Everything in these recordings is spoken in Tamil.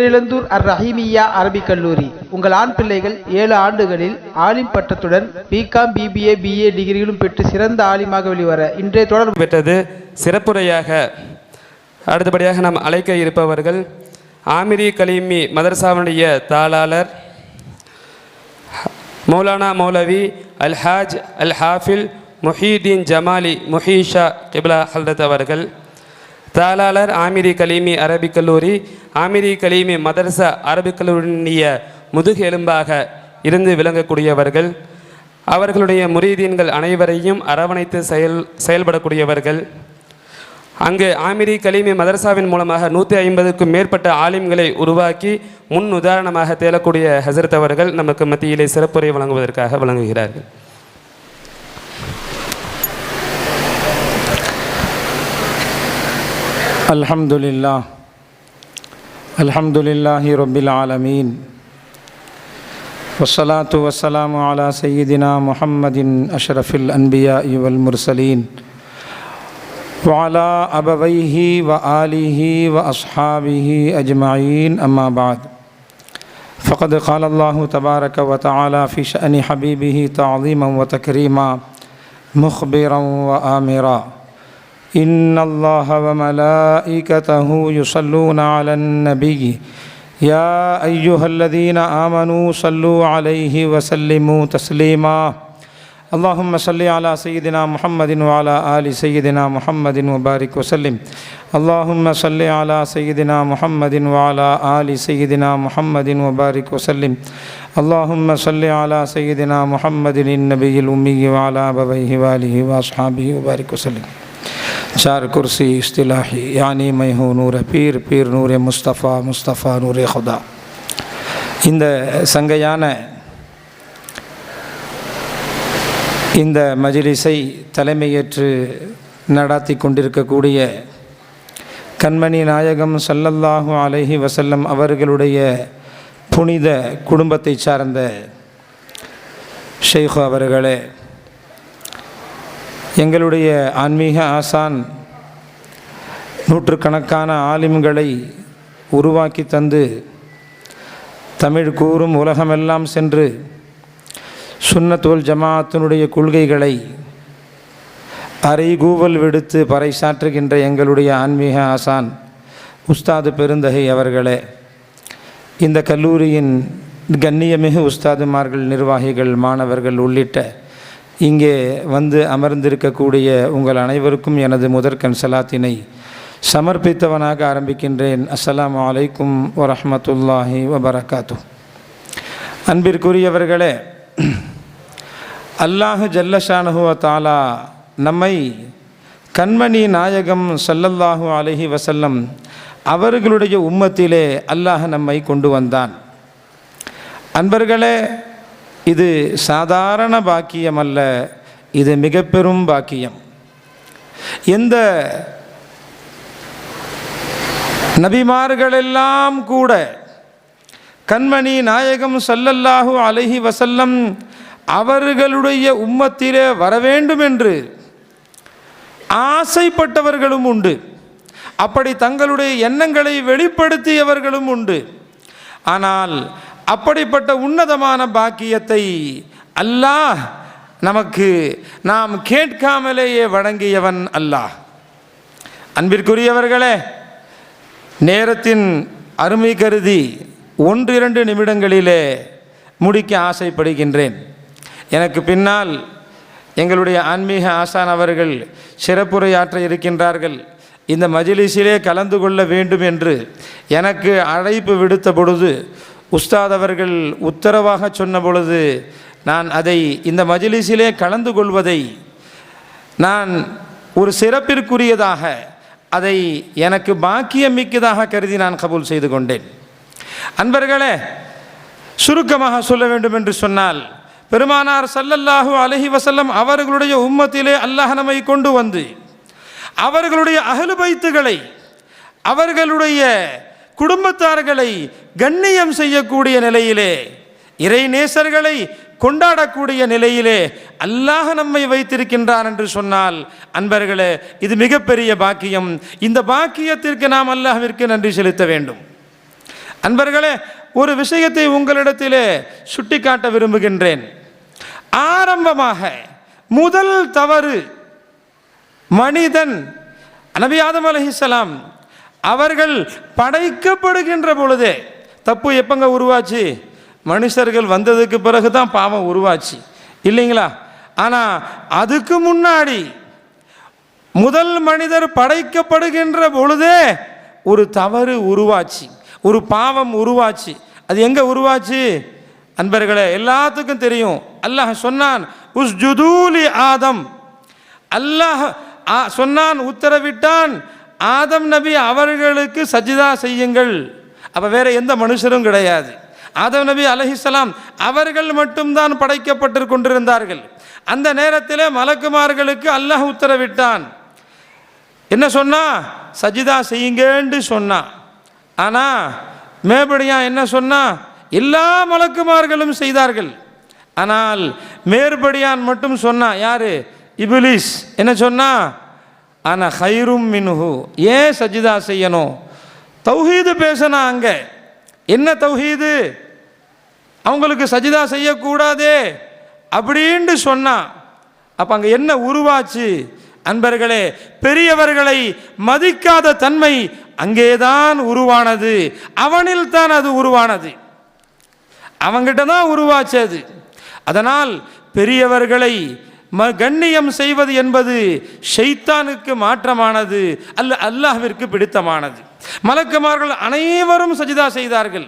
பேரிழந்தூர் அர் ரஹீமியா அரபிக் கல்லூரி. உங்கள் ஆண் பிள்ளைகள் ஏழு ஆண்டுகளில் ஆலிம் பட்டத்துடன் பிகாம் பிபிஏ பிஏ டிகிரிகளும் பெற்று சிறந்த ஆலிமாக வெளிவர இன்றைய தொடர்பு பெற்றது சிறப்புரையாக. அடுத்தபடியாக நாம் அழைக்க இருப்பவர்கள் ஆமிரி கலீமி மதரசாவுடைய தாளாளர் மௌலானா மௌலவி அல் ஹாஜ் அல் ஹாஃபில் முஹீதீன் ஜமாலி முஹீஷா கிப்லா ஹல்ரத் அவர்கள். தாளாளர் ஆமிரி கலீமி அரபிக் கல்லூரி ஆமிரி கலீமி மதரச அரபிக் கல்லூரிய முதுகு எலும்பாக இருந்து விளங்கக்கூடியவர்கள் அவர்களுடைய முரீதீன்கள் அனைவரையும் அரவணைத்து செயல் செயல்படக்கூடியவர்கள். அங்கு ஆமிரி கலீமி மதரசாவின் மூலமாக நூற்றி ஐம்பதுக்கும் மேற்பட்ட ஆலிம்களை உருவாக்கி முன் உதாரணமாக தேலக்கூடிய ஹசரத் அவர்கள் நமக்கு மத்தியிலே சிறப்புரை வழங்குவதற்காக வழங்குகிறார்கள். الحمد لله الحمد لله رب العالمين والصلاة والسلام على سيدنا محمد أشرف الأنبياء والمرسلين وعلى أبويه وآله وأصحابه أجمعين أما بعد فقد قال الله تبارك وتعالى في شأن حبيبه تعظيما وتكريما مخبرا وآمرا. إن الله وملائكته يصلون على النبي. يا أيها الذين آمنوا صلوا عليه وسلموا تسليما. اللهم صل على سيدنا محمد وعلى آل سيدنا محمد وبارك وسلم. اللهم صل على سيدنا محمد وعلى آل سيدنا محمد وبارك وسلم. اللهم صل على سيدنا محمد النبي الأمي وعلى أبويه وآله وأصحابه وبارك وسلم. चार कुर्सी इस्तिलाही यानी मैं हूँ नूर पीर पीर नूर मुस्तफ़ा मुस्तफ़ा नूर खुदा இந்த சங்கையான இந்த மஜிலிஸை தலைமையேற்று நடாத்தி கொண்டிருக்கக்கூடிய கண்மணி நாயகம் சல்லல்லாஹு அலஹி வசல்லம் அவர்களுடைய புனித குடும்பத்தைச் சார்ந்த ஷெய்ஹோ அவர்களே எங்களுடைய ஆன்மீக ஆசான் நூற்றுக்கணக்கான ஆலிம்களை உருவாக்கி தந்து தமிழ் கூறும் உலகமெல்லாம் சென்று சுன்னத்தோல் ஜமாத்தினுடைய கொள்கைகளை அறைகூவல் விடுத்து பறைசாற்றுகின்ற எங்களுடைய ஆன்மீக ஆசான் உஸ்தாது பெருந்தகை அவர்களே இந்த கல்லூரியின் கண்ணியமிகு உஸ்தாதுமார்கள் நிர்வாகிகள் மாணவர்கள் உள்ளிட்ட இங்கே வந்து அமர்ந்திருக்கக்கூடிய உங்கள் அனைவருக்கும் எனது முதற்கண் சலாத்தினை சமர்ப்பித்தவனாக ஆரம்பிக்கின்றேன். அஸ்லாம் அலைக்கும் வரமத்துல்லாஹி வபரகாத்து அன்பிற்குரியவர்களே அல்லாஹு ஜல்லஷானுவ தாலா நம்மை கண்மணி நாயகம் சல்லல்லாஹு அலஹி வசல்லம் அவர்களுடைய உம்மத்திலே அல்லாஹ் நம்மை கொண்டு வந்தான். அன்பர்களே இது சாதாரண பாக்கியம் அல்ல இது மிக பெரும் பாக்கியம். எந்த நபிமார்களெல்லாம் கூட கண்மணி நாயகம் சல்லல்லாஹு அலஹி வசல்லம் அவர்களுடைய உம்மத்திலே வர வேண்டும் என்று ஆசைப்பட்டவர்களும் உண்டு. அப்படி தங்களுடைய எண்ணங்களை வெளிப்படுத்தியவர்களும் உண்டு. ஆனால் அப்படிப்பட்ட உன்னதமான பாக்கியத்தை அல்லாஹ் நமக்கு நாம் கேட்காமலேயே வழங்கியவன் அல்லாஹ். அன்பிற்குரியவர்களே நேரத்தின் அருமை கருதி ஒன்று இரண்டு நிமிடங்களிலே முடிக்க ஆசைப்படுகின்றேன். எனக்கு பின்னால் எங்களுடைய ஆன்மீக ஆசான் அவர்கள் சிறப்புரையாற்ற இருக்கின்றார்கள். இந்த மஜிலிஸிலே கலந்து கொள்ள வேண்டும் என்று எனக்கு அழைப்பு விடுத்த பொழுது உஸ்தாத் அவர்கள் உத்தரவாக சொன்ன பொழுது நான் அதை இந்த மஜிலிஸிலே கலந்து கொள்வதை நான் ஒரு சிறப்பிற்குரியதாக அதை எனக்கு பாக்கியம் மிக்கதாக கருதி நான் கபூல் செய்து கொண்டேன். அன்பர்களே சுருக்கமாக சொல்ல வேண்டும் என்று சொன்னால் பெருமானார் சல்லல்லாஹு அலஹி வசல்லம் அவர்களுடைய உம்மத்திலே அல்லாஹ் நம்மை கொண்டு வந்து அவர்களுடைய அகலுபைத்துகளை அவர்களுடைய குடும்பத்தார்களை கண்ணியம் செய்யக்கூடிய நிலையிலே இறை நேசர்களை கொண்டாடக்கூடிய நிலையிலே அல்லாஹ் நம்மை வைத்திருக்கின்றான் என்று சொன்னால் அன்பர்களே இது மிகப்பெரிய பாக்கியம். இந்த பாக்கியத்திற்கு நாம் அல்லாஹிற்கு நன்றி செலுத்த வேண்டும். அன்பர்களே ஒரு விஷயத்தை உங்களிடத்திலே சுட்டிக்காட்ட விரும்புகின்றேன். ஆரம்பமாக முதல் தவறு மனிதன் நபி ஆதம் அலைஹிஸ்ஸலாம் அவர்கள் படைக்கப்படுகின்ற பொழுதே தப்பு எப்பங்க உருவாச்சு? மனுஷர்கள் வந்ததுக்கு பிறகு தான் பாவம் உருவாச்சு. இல்லைங்களா? ஆனால் அதுக்கு முன்னாடி முதல் மனிதர் படைக்கப்படுகின்ற பொழுதே ஒரு தவறு உருவாச்சு. ஒரு பாவம் உருவாச்சு. அது எங்கே உருவாச்சு? அன்பர்களே எல்லாத்துக்கும் தெரியும். அல்லாஹ் சொன்னான் உஸ் ஜுதூலி ஆதம். அல்லாஹ் ஆ- சொன்னான் உத்தரவிட்டான் ஆதம் நபி அவர்களுக்கு சஜிதா செய்யுங்கள். அப்போ வேறு எந்த மனுஷரும் கிடையாது. ஆதம் நபி அலஹிஸ்லாம் அவர்கள் மட்டும்தான் படைக்கப்பட்டு கொண்டிருந்தார்கள். அந்த நேரத்தில் மலக்குமார்களுக்கு அல்லாஹ் உத்தரவிட்டான். என்ன சொன்னா? சஜிதா செய்யுங்கன்னு சொன்னான் ஆனால் மேபடியா என்ன சொன்னா? எல்லா மலக்குமார்களும் செய்தார்கள். ஆனால் மேற்படியான் மட்டும் சொன்னான் யார்? இபிலிஸ். என்ன சொன்னால் ஆனால் ஹைரும் மின்ஹு ஏன் சஜிதா செய்யணும்? தௌஹீது பேசினா அங்கே. என்ன தௌஹீது? அவங்களுக்கு சஜிதா செய்யக்கூடாதே அப்படின்னு சொன்னான் அப்போ அங்கே என்ன உருவாச்சு? அன்பர்களே பெரியவர்களை மதிக்காத தன்மை அங்கேதான் உருவானது. அவனில் தான் அது உருவானது. அவங்கிட்ட தான் உருவாச்சு அது. அதனால் பெரியவர்களை ம கண்ணியம் செய்வது என்பது ஷைத்தானுக்கு மாற்றமானது அல்ல அல்லாஹ்விற்கு பிடித்தமானது. மலக்குமார்கள் அனைவரும் சஜிதா செய்தார்கள்.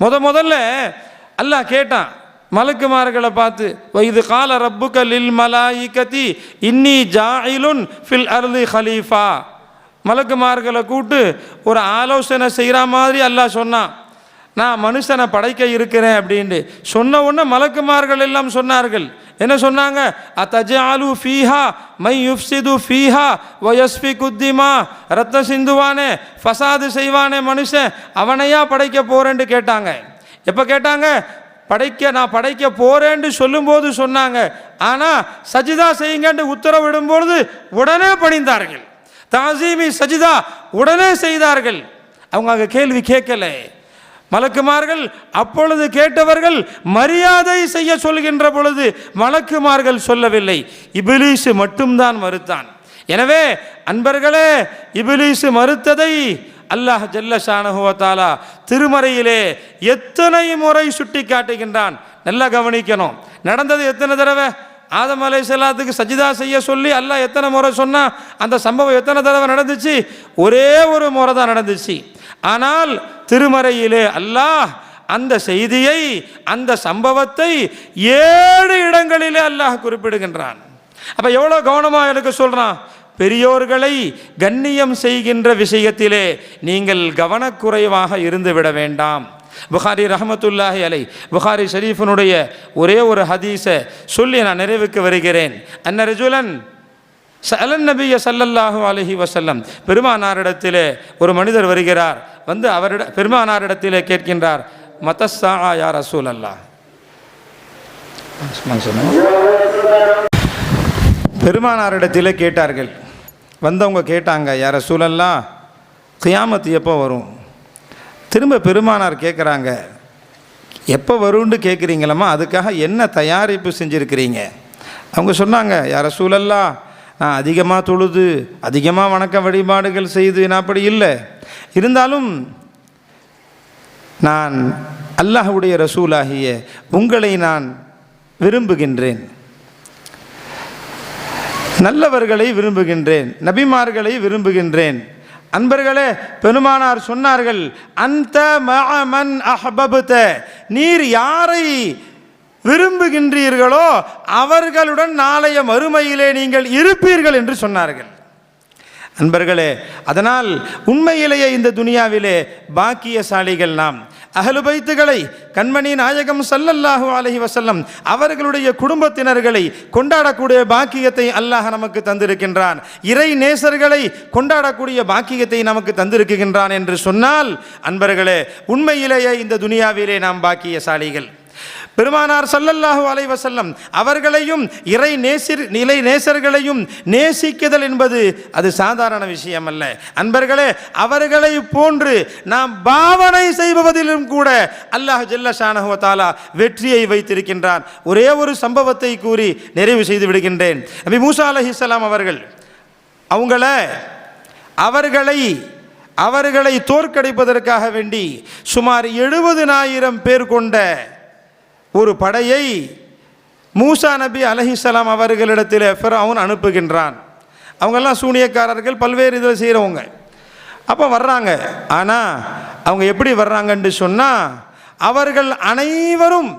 முத முதல்ல அல்லாஹ் கேட்டான் மலக்குமார்களை பார்த்து வைது கால ரப்புக லில் மலாயிகதி இன்னி ஜாயிலுன் ஃபில் அருது ஹலீஃபா. மலக்குமார்களை கூட்டு ஒரு ஆலோசனை செய்கிற மாதிரி அல்லாஹ் சொன்னான். நான் மனுஷனை படைக்க இருக்கிறேன் அப்படின்ட்டு. சொன்ன உடனே மலக்குமார்கள் எல்லாம் சொன்னார்கள். என்ன சொன்னாங்க? அத்தஜாலு ஃபீஹா மை யுஃப்சிது ஃபீஹா வயஸ்பி குத்திமா. ரத்த சிந்துவானே ஃபசாது செய்வானே மனுஷன் அவனையா படைக்க போறேன்னு கேட்டாங்க. எப்போ கேட்டாங்க? படைக்க நான் படைக்க போறேன்னு சொல்லும்போது சொன்னாங்க. ஆனால் சஜிதா செய்யுங்கன்னு உத்தரவிடும்பொழுது உடனே பணிந்தார்கள். தாசீமி சஜிதா உடனே செய்தார்கள். அவங்க அங்கே கேள்வி கேட்கல. மலக்குமார்கள் அப்பொழுது கேட்டவர்கள் மரியாதை செய்ய சொல்கின்ற பொழுது மலக்குமார்கள் சொல்லவில்லை. இபிலீசு மட்டும்தான் மறுத்தான். எனவே அன்பர்களே இபிலீசு மறுத்ததை அல்லாஹ் ஜல்ல ஷானஹுவத்தாலா திருமறையிலே எத்தனை முறை சுட்டி காட்டுகின்றான் நல்லா கவனிக்கணும். நடந்தது எத்தனை தடவை? ஆதம் அலை செல்லாத்துக்கு சஜிதா செய்ய சொல்லி அல்லாஹ் எத்தனை முறை சொன்னால் அந்த சம்பவம் எத்தனை தடவை நடந்துச்சு? ஒரே ஒரு முறை தான் நடந்துச்சு. ஆனால் திருமறையிலே அல்லாஹ் அந்த செய்தியை அந்த சம்பவத்தை ஏழு இடங்களிலே அல்லாஹ் குறிப்பிடுகின்றான். அப்போ எவ்வளோ கவனமாக எடுக்க சொல்கிறான் பெரியோர்களை கண்ணியம் செய்கின்ற விஷயத்திலே நீங்கள் கவனக்குறைவாக இருந்து விட வேண்டாம். புகாரி ரஹமத்துல்லாஹி அலை புகாரி ஷரீஃபனுடைய ஒரே ஒரு ஹதீஸை சொல்லி நான் நிறைவுக்கு வருகிறேன். அன்னரஜுலன் சலன் நபிய சல்லல்லாஹு அலஹி வசல்லம் பெருமானாரிடத்திலே ஒரு மனிதர் வருகிறார். வந்து அவரிட பெருமானாரிடத்திலே கேட்கின்றார் மதஸ்ஸா யா ரசூல் அல்லா பெருமானாரிடத்திலே கேட்டார்கள். வந்தவங்க கேட்டாங்க யார சூழல்லாம் கியாமத்து எப்போ வரும்? திரும்ப பெருமானார் கேட்குறாங்க எப்போ வரும்னு கேட்குறீங்களம்மா அதுக்காக என்ன தயாரிப்பு செஞ்சுருக்கிறீங்க? அவங்க சொன்னாங்க யார சூழல்லா நான் அதிகமாக தொழுது அதிகமாக வணக்க வழிபாடுகள் செய்து நான் அப்படி இல்லை. இருந்தாலும் நான் அல்லாஹ்வுடைய ரசூலாகிய உங்களை நான் விரும்புகின்றேன். நல்லவர்களை விரும்புகின்றேன் நபிமார்களை விரும்புகின்றேன். அன்பர்களே பெருமானார் சொன்னார்கள் அந்த மன் அஹபபுத்த நீர் யாரை விரும்புகின்றீர்களோ அவர்களுடன் நாளைய மறுமையிலே நீங்கள் இருப்பீர்கள் என்று சொன்னார்கள். அன்பர்களே அதனால் உண்மையிலேயே இந்த துனியாவிலே பாக்கியசாலிகள் நாம். அகலுபைத்துகளை கண்மணி நாயகம் சல்லல்லாஹு அலஹி வசல்லம் அவர்களுடைய குடும்பத்தினர்களை கொண்டாடக்கூடிய பாக்கியத்தை அல்லாஹ் நமக்கு தந்திருக்கின்றான். இறை நேசர்களை கொண்டாடக்கூடிய பாக்கியத்தை நமக்கு தந்திருக்கின்றான் என்று சொன்னால் அன்பர்களே உண்மையிலேயே இந்த துனியாவிலே நாம் பாக்கியசாலிகள். பெருமானார் சல்லல்லாஹு அலைஹி வஸல்லம் அவர்களையும் இறை நேசிர் நிலை நேசர்களையும் நேசிக்குதல் என்பது அது சாதாரண விஷயம் அல்ல அன்பர்களே அவர்களை போன்று நாம் பாவனை செய்பவதிலும் கூட அல்லாஹ் ஜெல்ல ஷானஹு வெற்றியை வைத்திருக்கின்றான். ஒரே ஒரு சம்பவத்தை கூறி நிறைவு செய்து விடுகின்றேன். நபி மூசா அலஹிஸ்லாம் அவர்கள் அவங்கள அவர்களை அவர்களை தோற்கடிப்பதற்காக வேண்டி சுமார் எழுபதுனாயிரம் பேர் கொண்ட ஒரு படையை மூசா நபி அலஹிசலாம் அவர்களிடத்தில் ஃபிரௌன் அனுப்புகின்றான். அவங்கெல்லாம் சூனியக்காரர்கள் பல்வேறு இதில் செய்கிறவங்க அப்போ வர்றாங்க. ஆனால் அவங்க எப்படி வர்றாங்கன்னு சொன்னால் அவர்கள் அனைவரும்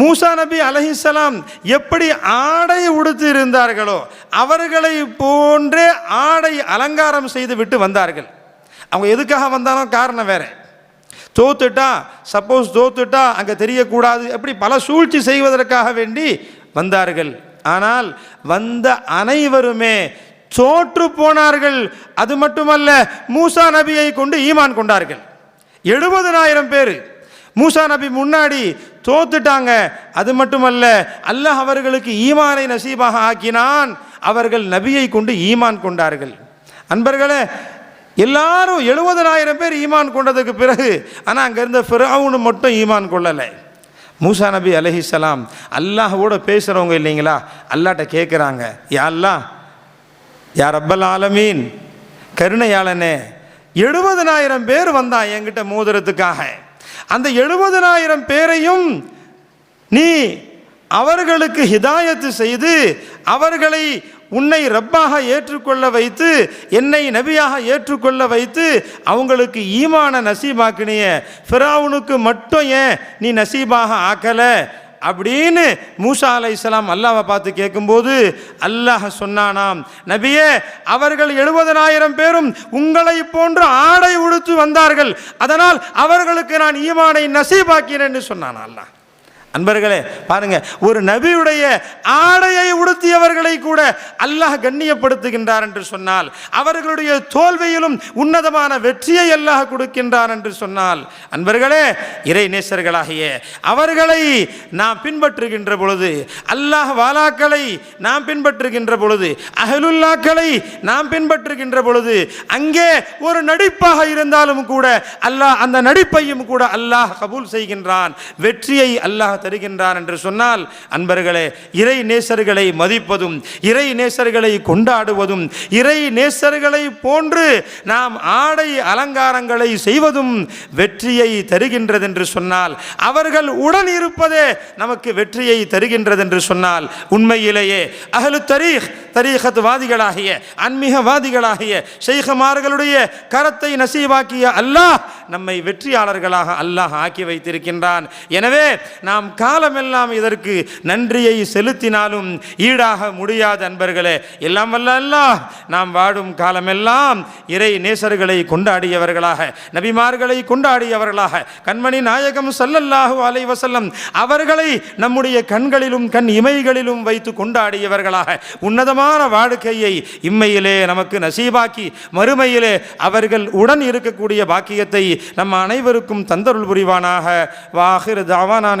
மூசா நபி அலஹிசலாம் எப்படி ஆடை உடுத்து இருந்தார்களோ அவர்களை போன்றே ஆடை அலங்காரம் செய்து விட்டு வந்தார்கள். அவங்க எதுக்காக வந்தாலும் காரணம் வேறு. தோத்துட்டா சப்போஸ் தோத்துட்டா அங்கே தெரியக்கூடாது. எப்படி பல சூழ்ச்சி செய்வதற்காக வேண்டி வந்தார்கள். ஆனால் வந்த அனைவருமே தோற்று போனார்கள். அது மட்டுமல்ல மூசா நபியை கொண்டு ஈமான் கொண்டார்கள். எழுபதனாயிரம் பேர். மூசா நபி முன்னாடி தோத்துட்டாங்க. அது மட்டுமல்ல அல்லாஹ் அவர்களுக்கு ஈமானை நசீபாக ஆக்கினான். அவர்கள் நபியை கொண்டு ஈமான் கொண்டார்கள். அன்பர்களே எல்லாரும் எழுபதனாயிரம் பேர் ஈமான் கொண்டதுக்கு பிறகு ஆனால் அங்கே இருந்த ஃபிரவுனு மட்டும் ஈமான் கொள்ளலை. மூசா நபி அலஹிசலாம் அல்லாஹோட பேசுகிறவங்க இல்லைங்களா? அல்லாட்ட கேட்குறாங்க யா அல்லாஹ் யா ரப்பல் ஆலமீன் கருணையாளனே எழுபதனாயிரம் பேர் வந்தான் என்கிட்ட மோதுறதுக்காக அந்த எழுபதனாயிரம் பேரையும் நீ அவர்களுக்கு ஹிதாயத்து செய்து அவர்களை உன்னை ரப்பாக ஏற்றுக்கொள்ள வைத்து என்னை நபியாக ஏற்றுக்கொள்ள வைத்து அவங்களுக்கு ஈமான நசீபாக்கினிய. ஃபிராவுனுக்கு மட்டும் ஏன் நீ நசீபாக ஆக்கலை? அப்படின்னு மூசா அலை இஸ்லாம் அல்லாவை பார்த்து கேட்கும்போது அல்லாஹ் சொன்னானாம் நபியே அவர்கள் எழுபதனாயிரம் பேரும் உங்களை போன்று ஆடை உடுத்து வந்தார்கள். அதனால் அவர்களுக்கு நான் ஈமானை நசீபாக்கினேன்னு சொன்னான் அல்லாஹ். அன்பர்களே பாருங்க ஒரு நபியுடைய ஆடையை உடுத்தியவர்களை கூட அல்லாஹ் கண்ணியப்படுத்துகின்றார் என்று சொன்னால் அவர்களுடைய தோல்வியிலும் உன்னதமான வெற்றியை அல்லாஹ் கொடுக்கின்றார் என்று சொன்னால் அன்பர்களே இறை நேசர்களாகிய அவர்களை நாம் பின்பற்றுகின்ற பொழுது அல்லாஹ் வாலாக்களை நாம் பின்பற்றுகின்ற பொழுது அஹலுல்லாக்களை நாம் பின்பற்றுகின்ற பொழுது அங்கே ஒரு நடிப்பாக இருந்தாலும் கூட அல்லாஹ் அந்த நடிப்பையும் கூட அல்லாஹ் கபூல் செய்கின்றான் வெற்றியை அல்லாஹ் தருகின்றான் என்று சொன்னால் அன்பர்களே இறை நேசர்களை மதிப்பதும் இறை நேசர்களை கொண்டாடுவதும் இறை நேசர்களை போன்று நாம் ஆடை அலங்காரங்களை செய்வதும் வெற்றியை தருகின்றது என்று சொன்னால் அவர்கள் உடன் இருப்பதே நமக்கு வெற்றியை தருகின்றது என்று சொன்னால் உண்மையிலேயே அகலு தரீக் தரீகத்வாதிகளாகிய அன்மீகவாதிகளாகிய ஆன்மீகவாதிகளாகிய கரத்தை நசீவாக்கிய அல்லாஹ் நம்மை வெற்றியாளர்களாக அல்லாஹ் ஆக்கி வைத்திருக்கின்றான். எனவே நாம் காலமெல்லாம் இதற்கு நன்றியை செலுத்தினாலும் ஈடாக முடியாத அன்பர்களே. எல்லாம் வல்ல அல்லாஹ் நாம் வாடும் காலமெல்லாம் இறை நேசர்களை கொண்டாடியவர்களாக நபிமார்களை கொண்டாடியவர்களாக கண்மணி நாயகம் சல்லல்லாஹு அலைஹி வஸல்லம் அவர்களை நம்முடைய கண்களிலும் கண் இமைகளிலும் வைத்து கொண்டாடியவர்களாக உன்னதமான வாழ்க்கையை இம்மையிலே நமக்கு நசீபாக்கி மறுமையிலே அவர்கள் உடன் இருக்கக்கூடிய பாக்கியத்தை நம் அனைவருக்கும் தந்தருள் புரிவானாக. வாஹிர் தாவானான்